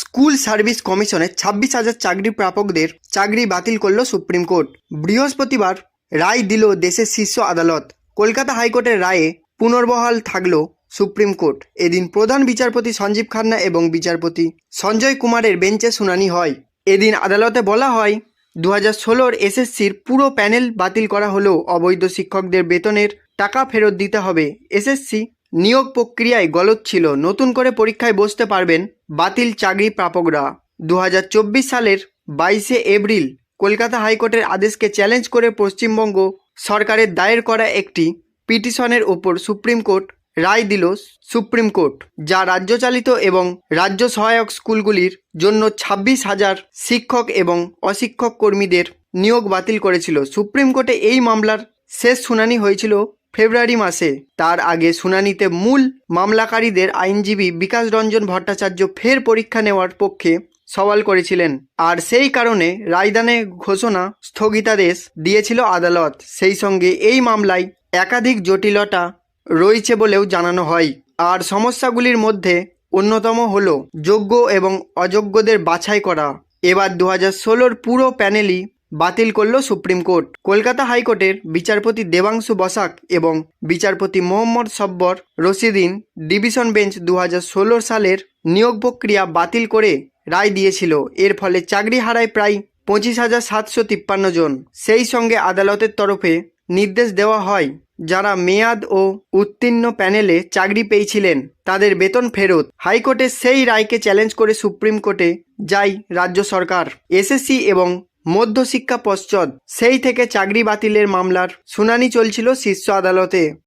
School service কমিশনের ছাব্বিশ হাজার চাকরি প্রাপকদের চাকরি বাতিল করল সুপ্রিম কোর্ট। বৃহস্পতিবার রায় দিল দেশের শীর্ষ আদালত। কলকাতা হাইকোর্টের রায়ে পুনর্বহাল থাকল সুপ্রিম কোর্ট। এদিন প্রধান বিচারপতি সঞ্জীব খান্না এবং বিচারপতি সঞ্জয় কুমারের বেঞ্চে শুনানি হয়। এদিন আদালতে বলা হয় দু হাজার ষোলোর এসএসসির পুরো প্যানেল বাতিল করা হলেও অবৈধ শিক্ষকদের বেতনের টাকা ফেরত দিতে হবে। এসএসসি নিয়োগ প্রক্রিয়ায় গলত ছিল। নতুন করে পরীক্ষায় বসতে পারবেন বাতিল চাকরি প্রাপকরা। দু হাজার চব্বিশ সালের বাইশে এপ্রিল কলকাতা হাইকোর্টের আদেশকে চ্যালেঞ্জ করে পশ্চিমবঙ্গ সরকারের দায়ের করা একটি পিটিশনের ওপর সুপ্রিম কোর্ট রায় দিল সুপ্রিম কোর্ট, যা রাজ্যচালিত এবং রাজ্য সহায়ক স্কুলগুলির জন্য ছাব্বিশ হাজার শিক্ষক এবং অশিক্ষক কর্মীদের নিয়োগ বাতিল করেছিল। সুপ্রিম কোর্টে এই মামলার শেষ শুনানি হয়েছিল ফেব্রুয়ারি মাসে। তার আগে শুনানিতে মূল মামলাকারীদের আইনজীবী বিকাশ রঞ্জন ভট্টাচার্য ফের পরীক্ষা নেওয়ার পক্ষে সওয়াল করেছিলেন। আর সেই কারণে রায়দানে ঘোষণা স্থগিতাদেশ দিয়েছিল আদালত। সেই সঙ্গে এই মামলায় একাধিক জটিলতা রয়েছে বলেও জানানো হয়। আর সমস্যাগুলির মধ্যে অন্যতম হল যোগ্য এবং অযোগ্যদের বাছাই করা। এবার দু হাজার ষোলোর পুরো প্যানেলই বাতিল করল সুপ্রিম কোর্ট। কলকাতা হাইকোর্টের বিচারপতি দেবাংশু বসাক এবং বিচারপতি মোহাম্মদ সব্বর রশিদিন ডিভিশন বেঞ্চ দু হাজার ষোলো সালের নিয়োগ প্রক্রিয়া বাতিল করে রায় দিয়েছিল। এর ফলে চাকরি হারায় প্রায় পঁচিশ হাজার সাতশো তিপ্পান্ন জন। সেই সঙ্গে আদালতের তরফে নির্দেশ দেওয়া হয়, যারা মেয়াদ ও উত্তীর্ণ প্যানেলে চাকরি পেয়েছিলেন, তাদের বেতন ফেরত। হাইকোর্টের সেই রায়কে চ্যালেঞ্জ করে সুপ্রিম কোর্টে যায় রাজ্য সরকার। এসএসসি এবং মধ্যশিক্ষা পশ্চদ সেই থেকে চাকরি বাতিলের মামলার শুনানি চলছিল শীর্ষ আদালতে।